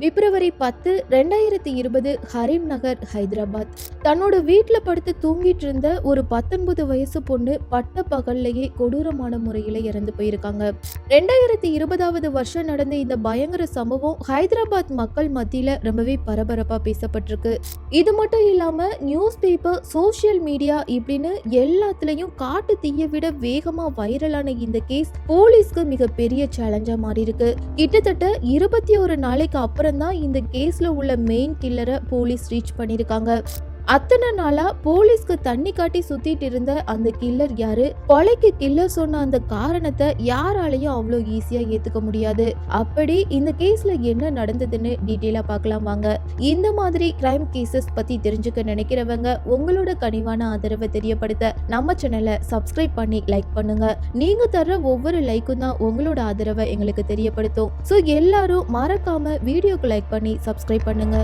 பிப்ரவரி பத்து ரெண்டாயிரத்தி இருபது ஹரீம் நகர் ஹைதராபாத். தன்னோட வீட்டில் படுத்து தூங்கிட்டு இருந்த ஒரு பத்தொன்பது வயசு பொண்ணு பட்ட பகல்லையே கொடூரமான முறையில் இறந்து போயிருக்காங்க. ரெண்டாயிரத்தி இருபதாவது வருஷம் நடந்த இந்த பயங்கர சம்பவம் ஹைதராபாத் மக்கள் மத்தியில் ரொம்பவே பரபரப்பாக பேசப்பட்டிருக்கு. இது மட்டும் இல்லாமல் நியூஸ் பேப்பர் சோஷியல் மீடியா இப்படின்னு எல்லாத்துலேயும் காட்டு தீயை விட வேகமாக வைரலான இந்த கேஸ் போலீஸ்க்கு மிகப்பெரிய சேலஞ்சாக மாறி இருக்கு கிட்டத்தட்ட இருபத்தி ஒரு நாளைக்கு அப்புறம் தான் இந்த கேஸ்ல உள்ள மெயின் கில்லரை போலீஸ் ரீச் பண்ணியிருக்காங்க அத்தனை நாளா போலீஸ்க்கு தண்ணி காட்டி சுத்திட்டு இருந்த அந்த கில்லர் யாரு? கொலைக்கு கில்லர் சொன்ன அந்த காரணத்தை யாராலையும் அவ்வளோ ஈஸியா ஏத்துக்க முடியாது. அப்படி இந்த கேஸ்ல என்ன நடந்ததுன்னு டீட்டெயிலா பார்க்கலாம் வாங்க. இந்த மாதிரி கிரைம் கேசஸ் பத்தி தெரிஞ்சுக்க நினைக்கிறவங்க உங்களோட கனிவான ஆதரவை தெரியப்படுத்த நம்ம சேனலை சப்ஸ்கிரைப் பண்ணி லைக் பண்ணுங்க. நீங்க தர்ற ஒவ்வொரு லைக்கும் தான் உங்களோட ஆதரவை எங்களுக்கு தெரியப்படுத்தும். ஸோ எல்லாரும் மறக்காம வீடியோக்கு லைக் பண்ணி சப்ஸ்கிரைப் பண்ணுங்க.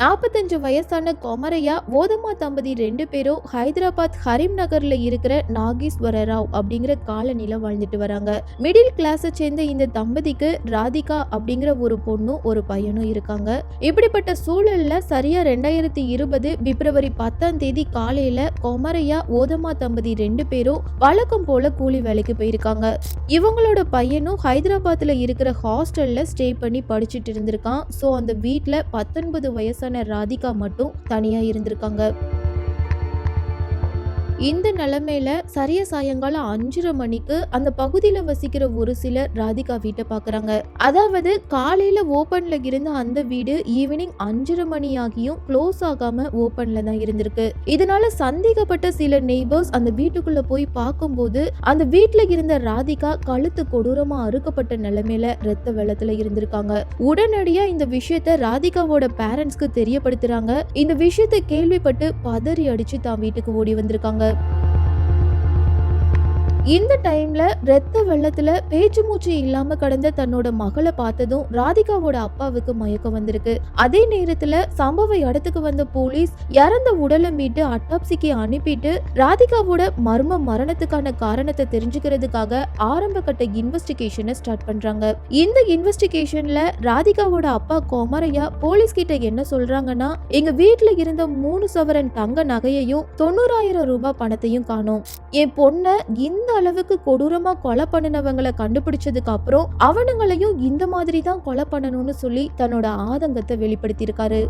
நாற்பத்தஞ்சு வயசான கொமரையா ஓதமா தம்பதி ரெண்டு பேரும் ஹைதராபாத் ஹரீம் நகர்ல இருக்கிற நாகேஸ்வர ராவ் அப்படிங்கிற காலனில வாழ்ந்துட்டு வராங்க. மிடில் கிளாஸை சேர்ந்த இந்த தம்பதிக்கு ராதிகா அப்படிங்கிற ஒரு பொண்ணும் ஒரு பையனும் இருக்காங்க. இப்படிப்பட்ட சூழல்ல சரியா ரெண்டாயிரத்தி இருபது பிப்ரவரி பத்தாம் தேதி காலையில கொமரையா ஓதமா தம்பதி ரெண்டு பேரும் வழக்கம் போல கூலி வேலைக்கு போயிருக்காங்க. இவங்களோட பையனும் ஹைதராபாத்ல இருக்கிற ஹாஸ்டல்ல ஸ்டே பண்ணி படிச்சுட்டு இருந்திருக்கான். ஸோ அந்த வீட்டில் பத்தொன்பது வயசான ராதிகா மட்டும் தனியா இருந்திருக்காங்க. இந்த நிலைமையில சரிய சாயங்காலம் அஞ்சரை மணிக்கு அந்த பகுதியில் வசிக்கிற ஒரு சிலர் ராதிகா வீட்டை பார்க்குறாங்க. அதாவது காலையில ஓபன்ல இருந்த அந்த வீடு ஈவினிங் அஞ்சரை மணி ஆகியும் க்ளோஸ் ஆகாம ஓபன்ல தான் இருந்திருக்கு. இதனால சந்தேகப்பட்ட சில நெய்பர்ஸ் அந்த வீட்டுக்குள்ள போய் பார்க்கும்போது அந்த வீட்டுல இருந்த ராதிகா கழுத்து கொடூரமா அறுக்கப்பட்ட நிலைமையில ரத்த வெள்ளத்துல இருந்திருக்காங்க. உடனடியா இந்த விஷயத்த ராதிகாவோட பேரண்ட்ஸ்க்கு தெரியப்படுத்துறாங்க. இந்த விஷயத்தை கேள்விப்பட்டு பதறி அடிச்சு தான் வீட்டுக்கு ஓடி வந்திருக்காங்க. உணவு இந்த டைம்ல ரத்த வெள்ளத்துல பேச்சு மூச்சு இல்லாம கடந்த தன்னோட மகளை பார்த்ததும் ராதிகாவோட அப்பாவுக்கு மயக்கம் வந்திருக்கு. அதே நேரத்துல சம்பவ இடத்துக்கு வந்த போலீஸ் இறந்த உடலை மீட்டு அட்டாப்சிக்கு அனுப்பிட்டு ராதிகாவோட மர்ம மரணத்துக்கான காரணத்தை தெரிஞ்சுக்கிறதுக்காக ஆரம்ப கட்ட இன்வெஸ்டிகேஷனை ஸ்டார்ட் பண்றாங்க. இந்த இன்வெஸ்டிகேஷன்ல ராதிகாவோட அப்பா கோமரையா போலீஸ் கிட்ட என்ன சொல்றாங்கன்னா எங்க வீட்டுல இருந்த மூணு சவரன் தங்க நகையையும் தொண்ணூறாயிரம் ரூபாய் பணத்தையும் காணும். என் பொண்ணை இந்த அளவுக்கு கொடூரமா கொலை பண்ணினவங்களை கண்டுபிடிச்சதுக்கு அப்புறம் அவனுங்களையும் இந்த மாதிரி தான் கொலை பண்ணணும்னு சொல்லி தன்னோட ஆதங்கத்தை வெளிப்படுத்தியிருக்காரு.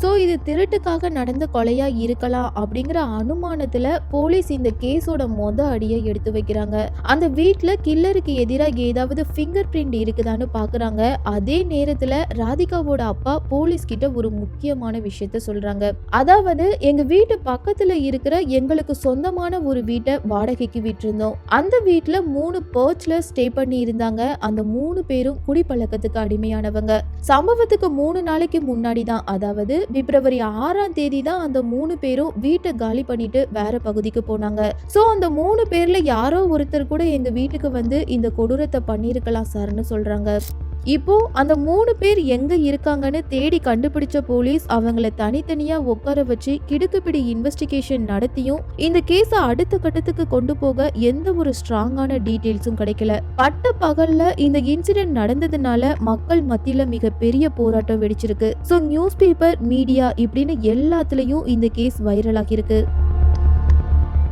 ஸோ இது திருட்டுக்காக நடந்த கொலையா இருக்கலாம் அப்படிங்கிற அனுமானத்துல போலீஸ் இந்த கேஸோட மொத அடியை எடுத்து வைக்கிறாங்க. அந்த வீட்டில் கில்லருக்கு எதிராக ஏதாவது ஃபிங்கர் பிரிண்ட் இருக்குதான்னு பார்க்குறாங்க அதே நேரத்தில் ராதிகாவோட அப்பா போலீஸ் கிட்ட ஒரு முக்கியமான விஷயத்த சொல்றாங்க. அதாவது எங்க வீட்டு பக்கத்துல இருக்கிற எங்களுக்கு சொந்தமான ஒரு வீட்டை வாடகைக்கு விட்டுருந்தோம். அந்த வீட்டில் மூணு பர்ச்ல ஸ்டே பண்ணி இருந்தாங்க. அந்த மூணு பேரும் குடிப்பழக்கத்துக்கு அடிமையானவங்க. சம்பவத்துக்கு மூணு நாளைக்கு முன்னாடி தான் அதாவது பிப்ரவரி ஆறாம் தேதி தான் அந்த மூணு பேரும் வீட்டை காலி பண்ணிட்டு வேற பகுதிக்கு போனாங்க. சோ அந்த மூணு பேர்ல யாரோ ஒருத்தர் கூட எங்க வீட்டுக்கு வந்து இந்த கொடூரத்தை பண்ணியிருக்கலாம் சார்னு சொல்றாங்க. இப்போ அந்த மூணு பேர் எங்க இருக்காங்கன்னு தேடி கண்டுபிடிச்ச போலீஸ் அவங்கள தனித்தனியா உட்கார வச்சு கிடுக்குப்பிடி இன்வெஸ்டிகேஷன் நடத்தியும் இந்த கேஸை அடுத்த கட்டத்துக்கு கொண்டு போக எந்த ஒரு ஸ்ட்ராங்கான டீட்டெயில்ஸும் கிடைக்கல. பட்ட பகல்ல இந்த இன்சிடென்ட் நடந்ததுனால மக்கள் மத்தியில மிகப்பெரிய போராட்டம் வெடிச்சிருக்கு. ஸோ நியூஸ் பேப்பர் மீடியா இப்படின்னு எல்லாத்துலயும் இந்த கேஸ் வைரல் ஆகியிருக்கு.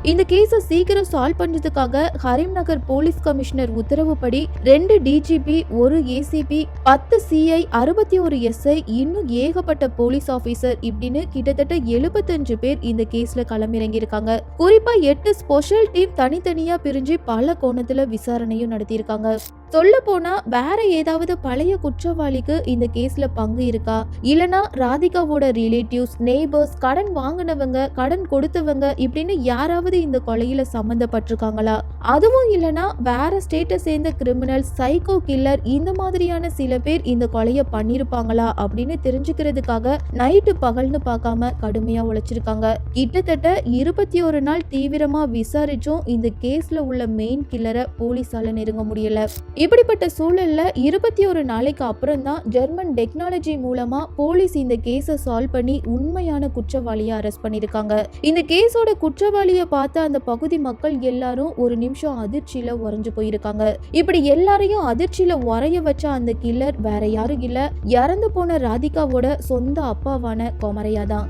இந்த கேஸை சீக்கிரம் சால்வ் பண்றதுக்காக ஹரிம் நகர் போலீஸ் கமிஷனர் உத்தரவுப்படி ரெண்டு டிஜிபி ஒரு ஏசிபி பத்து சிஐ அறுபத்தி ஒரு எஸ்ஐ இன்னும் ஏகப்பட்ட போலீஸ் ஆபீசர் இப்படின்னு கிட்டத்தட்ட எழுபத்தஞ்சு பேர் இந்த கேஸ்ல களமிறங்கியிருக்காங்க. குறிப்பா எட்டு ஸ்பெஷல் டீம் தனித்தனியா பிரிஞ்சு பல கோணத்துல விசாரணையும் நடத்தியிருக்காங்க. சொல்ல போனா வேற ஏதாவது பழைய குற்றவாளிக்கு இந்த கேஸ்ல பங்கு இருக்கா? இல்லனா ராதிகாவோட ரிலேட்டிவ்ஸ் நெய்பர்ஸ் கடன் வாங்கினவங்க கடன் கொடுத்தவங்க இப்படின்னு யாராவது இந்த கொலையில சம்மந்தப்பட்டிருக்காங்களா? அதுவும் இல்லனா வேற ஸ்டேட்டை சேர்ந்த கிரிமினல் சைக்கோ கில்லர் இந்த மாதிரியான சில பேர் இந்த கொலையை பண்ணிருப்பாங்களா? அப்படின்னு தெரிஞ்சுக்கிறதுக்காக நைட்டு பகல்னு பார்க்காம கடுமையா உழைச்சிருக்காங்க. கிட்டத்தட்ட இருபத்தி ஒரு நாள் தீவிரமா விசாரிச்சும் இந்த கேஸ்ல உள்ள மெயின் கில்லரை போலீஸால நெருங்க முடியல. இப்படிப்பட்ட சூழலில் இருபத்தி ஒரு நாளைக்கு அப்புறம் தான் ஜெர்மன் டெக்னாலஜி மூலமாக போலீஸ் இந்த கேஸை சால்வ் பண்ணி உண்மையான குற்றவாளியை அரெஸ்ட் பண்ணியிருக்காங்க. இந்த கேஸோட குற்றவாளியை பார்த்த அந்த பகுதி மக்கள் எல்லாரும் ஒரு நிமிஷம் அதிர்ச்சியில் உறைஞ்சு போயிருக்காங்க. இப்படி எல்லாரையும் அதிர்ச்சியில் உறைய வச்ச அந்த கில்லர் வேற யாரும் இல்லை. இறந்து போன ராதிகாவோட சொந்த அப்பாவான கொமரையா தான்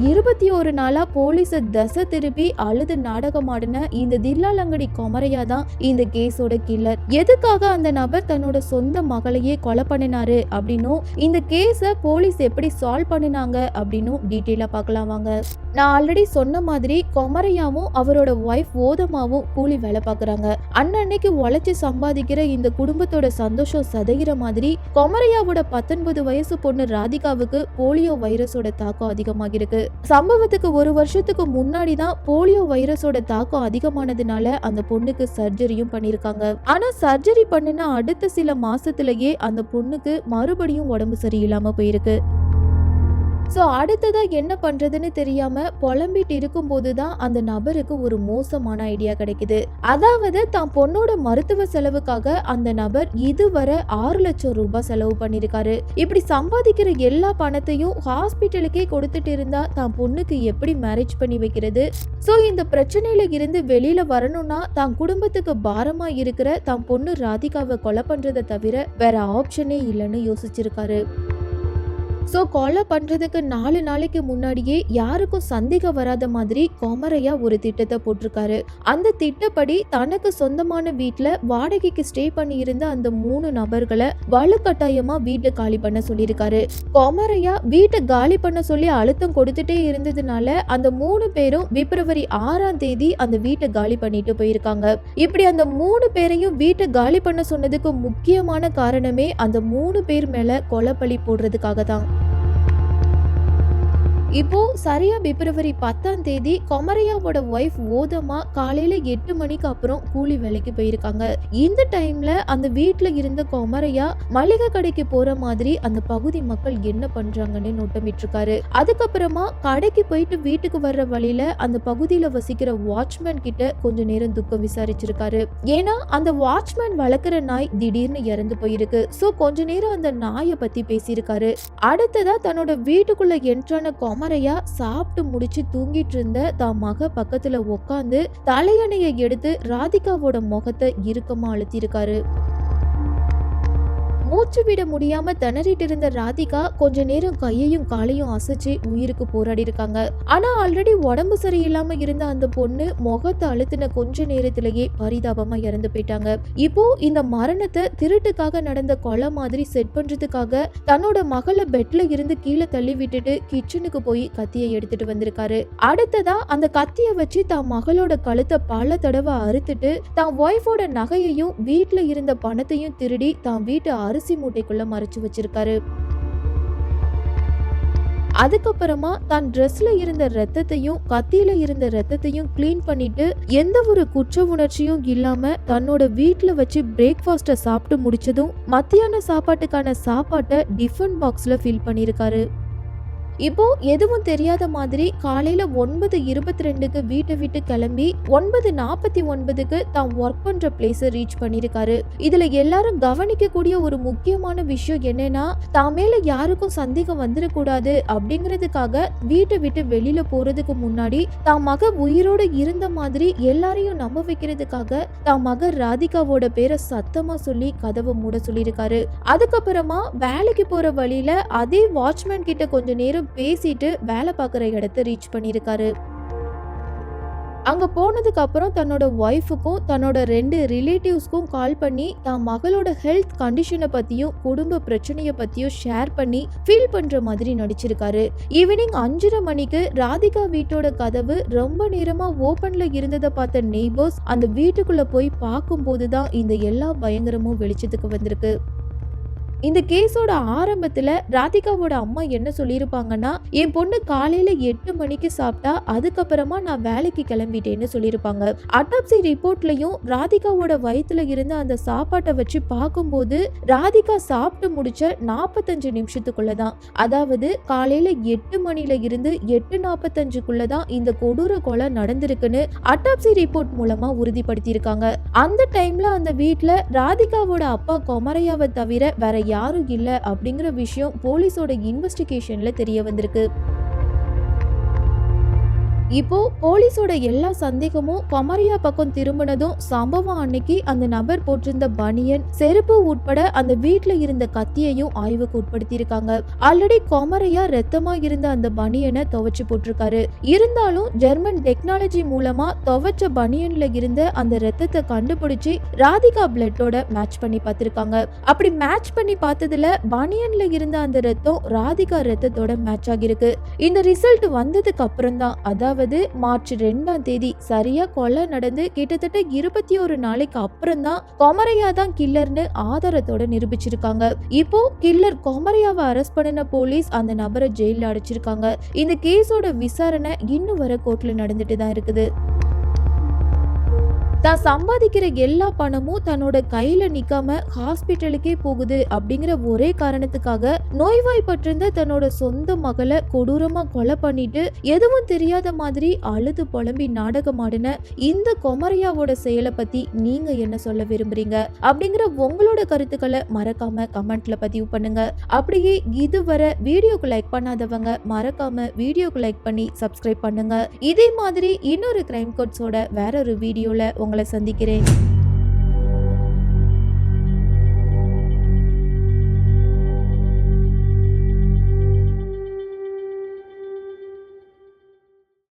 இருபத்தி ஒரு நாளா போலீஸ தசை திருப்பி அழுது நாடகமாடின இந்த தில்லாலங்கடி கொமரையா தான் இந்த கேஸோட கில்லர் எதுக்காக அந்த நபர் தன்னோட சொந்த மகளையே கொலை பண்ணினாரு அப்படின்னும் இந்த கேஸை போலீஸ் எப்படி சால்வ் பண்ணினாங்க அப்படின்னும் டீட்டெயிலா பார்க்கலாம் வாங்க. நான் ஆல்ரெடி சொன்ன மாதிரி கொமரையாவும் அவரோட ஒய்ஃப் ஓதமாவும் கூலி வேலை பார்க்குறாங்க. அன்னன்னைக்கு உழைச்சி சம்பாதிக்கிற இந்த குடும்பத்தோட சந்தோஷம் சதைகிற மாதிரி கொமரையாவோட பத்தொன்பது வயசு பொண்ணு ராதிகாவுக்கு போலியோ வைரஸோட தாக்கம் அதிகமாகிருக்கு சம்பவத்துக்கு ஒரு வருஷத்துக்கு முன்னாடி தான் போலியோ வைரஸோட தாக்கம் அதிகமானதுனால அந்த பொண்ணுக்கு சர்ஜரியும் பண்ணியிருக்காங்க ஆனா சர்ஜரி பண்ணின அடுத்த சில மாசத்திலேயே அந்த பொண்ணுக்கு மறுபடியும் உடம்பு சரியில்லாம போயிருக்கு. ஸோ அடுத்ததாக என்ன பண்ணுறதுன்னு தெரியாமல் புலம்பிட்டு இருக்கும்போது தான் அந்த நபருக்கு ஒரு மோசமான ஐடியா கிடைக்குது. அதாவது தான் பொண்ணோட மருத்துவ செலவுக்காக அந்த நபர் இதுவரை ஆறு லட்சம் ரூபாய் செலவு பண்ணியிருக்காரு இப்படி சம்பாதிக்கிற எல்லா பணத்தையும் ஹாஸ்பிட்டலுக்கே கொடுத்துட்டு இருந்தா தான் பொண்ணுக்கு எப்படி மேரேஜ் பண்ணி வைக்கிறது? ஸோ இந்த பிரச்சனையில இருந்து வெளியில வரணும்னா தான் குடும்பத்துக்கு பாரமா இருக்கிற தான் பொண்ணு ராதிகாவை கொலை பண்றதை தவிர வேற ஆப்ஷனே இல்லைன்னு யோசிச்சிருக்காரு. ஸோ கொலை பண்ணுறதுக்கு நாலு நாளைக்கு முன்னாடியே யாருக்கும் சந்தேகம் வராத மாதிரி கொமரையா ஒரு திட்டத்தை போட்டிருக்காரு. அந்த திட்டப்படி தனக்கு சொந்தமான வீட்டில் வாடகைக்கு ஸ்டே பண்ணி இருந்த அந்த மூணு நபர்களை வலுக்கட்டாயமா வீட்டை காலி பண்ண சொல்லியிருக்காரு. கொமரையா வீட்டை காலி பண்ண சொல்லி அழுத்தம் கொடுத்துட்டே இருந்ததுனால அந்த மூணு பேரும் பிப்ரவரி ஆறாம் தேதி அந்த வீட்டை காலி பண்ணிட்டு போயிருக்காங்க. இப்படி அந்த மூணு பேரையும் வீட்டை காலி பண்ண சொன்னதுக்கு முக்கியமான காரணமே அந்த மூணு பேர் மேல கொலைப்பழி போடுறதுக்காக தான் இப்போ சரியா பிப்ரவரி பத்தாம் தேதி கொமரையாவோட ஒய்ஃப் ஓதமா காலையில எட்டு மணிக்கு அப்புறம் கூலி வேலைக்கு போயிருக்காங்க. இந்த டைம்ல அந்த வீட்டுல இருந்த கொமரையா மளிகை கடைக்கு போற மாதிரி அந்த பகுதி மக்கள் என்ன பண்றாங்கன்னு நோட்டமிட்டு இருக்காரு அதுக்கப்புறமா கடைக்கு போயிட்டு வீட்டுக்கு வர்ற வழியில அந்த பகுதியில வசிக்கிற வாட்ச்மேன் கிட்ட கொஞ்ச நேரம் துக்கம் விசாரிச்சிருக்காரு. ஏன்னா அந்த வாட்ச்மேன் வளர்க்குற நாய் திடீர்னு இறந்து போயிருக்கு. சோ கொஞ்ச நேரம் அந்த நாயை பத்தி பேசியிருக்காரு. அடுத்ததா தன்னோட வீட்டுக்குள்ள என்ட்ரான கொமரையா சாப்பிட்டு முடிச்சு தூங்கிட்டு இருந்த தான் மக பக்கத்துல உக்காந்து தலையணையை எடுத்து ராதிகாவோட முகத்தை இறுக்கமா அழுத்திருக்காரு. மூச்சு விட முடியாம திணறிட்டு இருந்த ராதிகா கொஞ்ச நேரம் கையையும் காலையும் அசைச்சு உயிருக்கு போராடி இருக்காங்க. ஆனா ஆல்ரெடி உடம்பு சரியில்லாம இருந்த அந்த பொண்ணு முகத்தை அழுத்தின கொஞ்ச நேரத்திலேயே பரிதாபமா இறந்து போயிட்டாங்க. இப்போ இந்த மரணத்தை திருட்டுக்காக நடந்த கொலை மாதிரி செட் பண்றதுக்காக தன்னோட மகளை பெட்ல இருந்து கீழே தள்ளி விட்டுட்டு கிச்சனுக்கு போய் கத்தியை எடுத்துட்டு வந்திருக்காரு. அடுத்ததா அந்த கத்தியை வச்சு தான் மகளோட கழுத்தை பல தடவை அறுத்துட்டு தான் ஒய்ஃபோட நகையையும் வீட்டுல இருந்த பணத்தையும் திருடி தான் வீட்டு அரிசி மூட்டைக்குள்ள மறைச்சு வச்சிருக்காரு. அதுக்கப்புறமா தான் ட்ரெஸ்ல இருந்த ரத்தத்தையும் கத்தியில இருந்த ரத்தத்தையும் க்ளீன் பண்ணிட்டு எந்த ஒரு குற்ற உணர்ச்சியும் இல்லாம தன்னோட வீட்டில் வச்சு பிரேக்ஃபாஸ்ட்டை சாப்பிட்டு முடிச்சதும் மத்தியான சாப்பாட்டுக்கான சாப்பாட்டை டிஃபன் பாக்ஸ்ல ஃபில் பண்ணியிருக்காரு இப்போ எதுவும் தெரியாத மாதிரி காலையில ஒன்பது இருபத்தி ரெண்டுக்கு வீட்டை விட்டு கிளம்பி ஒன்பது நாற்பத்தி ஒன்பதுக்கு தான் ஒர்க் பண்ற பிளேஸை ரீச் பண்ணியிருக்காரு இதுல எல்லாரும் கவனிக்கக்கூடிய ஒரு முக்கியமான விஷயம் என்னன்னா தான் மேல யாருக்கும் சந்தேகம் வந்துடக்கூடாது அப்படிங்கிறதுக்காக வீட்டை விட்டு வெளியில போறதுக்கு முன்னாடி தான் மக உயிரோட இருந்த மாதிரி எல்லாரையும் நம்ப வைக்கிறதுக்காக தான் மக ராதிகாவோட பேரை சத்தமா சொல்லி கதவை மூட சொல்லியிருக்காரு. அதுக்கப்புறமா வேலைக்கு போற வழியில அதே வாட்ச்மேன் கிட்ட கொஞ்ச நேரம் பேசிட்டு வேலை பார்க்குற இடத்த ரீச் பண்ணியிருக்காரு. அங்கே போனதுக்கு அப்புறம் தன்னோட ஒய்ஃபுக்கும் தன்னோட ரெண்டு ரிலேட்டிவ்ஸ்க்கும் கால் பண்ணி தான் மகளோட ஹெல்த் கண்டிஷனை பற்றியும் குடும்ப பிரச்சனையை பற்றியும் ஷேர் பண்ணி ஃபீல் பண்ணுற மாதிரி நடிச்சிருக்காரு. ஈவினிங் அஞ்சரை மணிக்கு ராதிகா வீட்டோட கதவு ரொம்ப நேரமாக ஓப்பனில் இருந்ததை பார்த்த நெய்பர்ஸ் அந்த வீட்டுக்குள்ளே போய் பார்க்கும்போது தான் இந்த எல்லா பயங்கரமும் வெளிச்சத்துக்கு வந்திருக்கு. இந்த கேஸோட ஆரம்பத்துல ராதிகாவோட அம்மா என்ன சொல்லியிருப்பாங்கன்னா என் பொண்ணு காலையில எட்டு மணிக்கு சாப்பிட்டா அதுக்கப்புறமா நான் வேலைக்கு கிளம்பிட்டேன்னு சொல்லியிருப்பாங்க. அட்டாப்சி ரிப்போர்ட்லயும் ராதிகாவோட வயிற்றுல இருந்த அந்த சாப்பாட்டை வச்சு பார்க்கும்போது ராதிகா சாப்பிட்டு முடிச்ச நாற்பத்தஞ்சு நிமிஷத்துக்குள்ள தான் அதாவது காலையில எட்டு மணில இருந்து எட்டு நாற்பத்தஞ்சுக்குள்ள தான் இந்த கொடூர கொலை நடந்திருக்குன்னு அட்டாப்சி ரிப்போர்ட் மூலமா உறுதிப்படுத்தியிருக்காங்க. அந்த டைம்ல அந்த வீட்டில் ராதிகாவோட அப்பா கொமரையாவை தவிர வேற யாரும் இல்லை அப்படிங்கிற விஷயம் போலீஸோட இன்வெஸ்டிகேஷனில் தெரிய வந்திருக்கு. இப்போ போலீஸோட எல்லா சந்தேகமும் பமரியா பக்கம் திரும்பினதும் சம்பவம் அன்னைக்கு அந்த நபர் போட்டிருந்த பனியன் செருப்பு உட்பட அந்த வீட்டுல இருந்த கத்தியையும் ஆய்வுக்கு உட்படுத்தியிருக்காங்க. ஆல்ரெடி கொமரையா ரத்தமா இருந்த அந்த பனியனை துவைச்சு போட்டிருக்காரு. இருந்தாலும் ஜெர்மன் டெக்னாலஜி மூலமா துவைச்ச பனியன்ல இருந்த அந்த ரத்தத்தை கண்டுபிடிச்சு ராதிகா பிளட்டோட மேட்ச் பண்ணி பார்த்திருக்காங்க. அப்படி மேட்ச் பண்ணி பார்த்ததுல பனியன்ல இருந்த அந்த ரத்தம் ராதிகா ரத்தத்தோட மேட்ச் ஆகிருக்கு இந்த ரிசல்ட் வந்ததுக்கு அப்புறம் தான் அதாவது மார்ச் ரெண்டாம் தேதி சரியா கொலை நடந்து கிட்டத்தட்ட இருபத்தி ஒரு நாளைக்கு அப்புறம் தான் கொமரையா தான் கில்லர்னு ஆதாரத்தோட நிரூபிச்சிருக்காங்க. இப்போ கில்லர் கொமரையாவை அரெஸ்ட் பண்ணின போலீஸ் அந்த நபரை ஜெயில அடைச்சிருக்காங்க. இந்த கேஸோட விசாரணை இன்னும் வர கோர்ட்ல நடந்துட்டு தான் இருக்குது. தான் சம்பாதிக்கிற எல்லா பணமும் தன்னோட கையில நிக்காம ஹாஸ்பிட்டலுக்கே போகுது அப்படிங்கிற ஒரே காரணத்துக்காக நோய்வாய்ப்பட்டிருந்த தன்னோட சொந்த மகளை கொடூரமா கொலை பண்ணிட்டு எதுவும் தெரியாத மாதிரி அழுது புலம்பி நாடகம் ஆடின இந்த கொமரையாவோட செயலை பத்தி நீங்க என்ன சொல்ல விரும்புறீங்க? அப்படிங்கிற உங்களோட கருத்துக்களை மறக்காம கமெண்ட்ல பதிவு பண்ணுங்க. அப்படியே இதுவரை வீடியோக்கு லைக் பண்ணாதவங்க மறக்காம வீடியோக்கு லைக் பண்ணி சப்ஸ்கிரைப் பண்ணுங்க. இதே மாதிரி இன்னொரு கிரைம் கோட்ஸோட வேற ஒரு வீடியோல உங்களை சந்திக்கிறேன்.